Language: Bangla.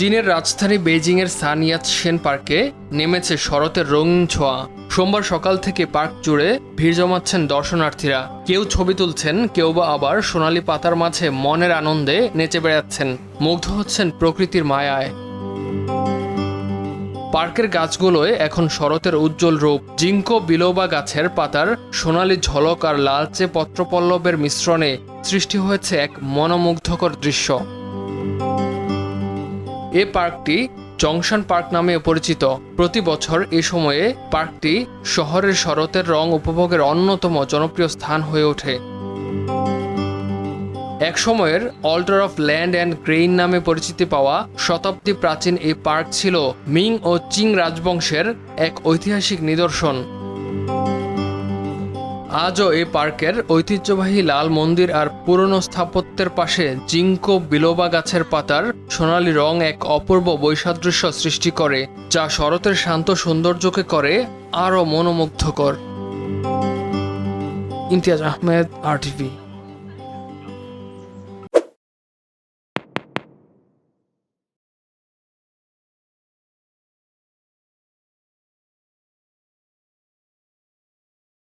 চীনের রাজধানী বেইজিংয়ের সানিয়াত সেন পার্কে নেমেছে শরতের রঙিন ছোঁয়া। সোমবার সকাল থেকে পার্ক জুড়ে ভিড় জমাচ্ছেন দর্শনার্থীরা। কেউ ছবি তুলছেন, কেউ বা আবার সোনালি পাতার মাঝে মনের আনন্দে নেচে বেড়াচ্ছেন, মুগ্ধ হচ্ছেন প্রকৃতির মায়ায়। পার্কের গাছগুলোয় এখন শরতের উজ্জ্বল রূপ। জিঙ্কো বিলোবা গাছের পাতার সোনালি ঝলক আর লালচে পত্রপল্লবের মিশ্রণে সৃষ্টি হয়েছে এক মনোমুগ্ধকর দৃশ্য। এ পার্কটি জংশন পার্ক নামে পরিচিত। প্রতি বছর এ সময়ে পার্কটি শহরের শরতের রং উপভোগের অন্যতম জনপ্রিয় স্থান হয়ে ওঠে। এক সময়ের altar of land and grain নামে পরিচিতি পাওয়া শতাব্দী প্রাচীন এই পার্ক ছিল মিং ও চিং রাজবংশের এক ঐতিহাসিক নিদর্শন। আজও এই পার্কের ঐতিহ্যবাহী লাল মন্দির আর পুরনো স্থাপত্যের পাশে জিঙ্কো বিলোবা গাছের পাতার সোনালী রং এক অপূর্ব বৈসাদৃশ্য সৃষ্টি করে, যা শরতের শান্ত সৌন্দর্যকে করে আরও মনোমুগ্ধকর। ইমতিয়াজ আহমেদ আর টিভি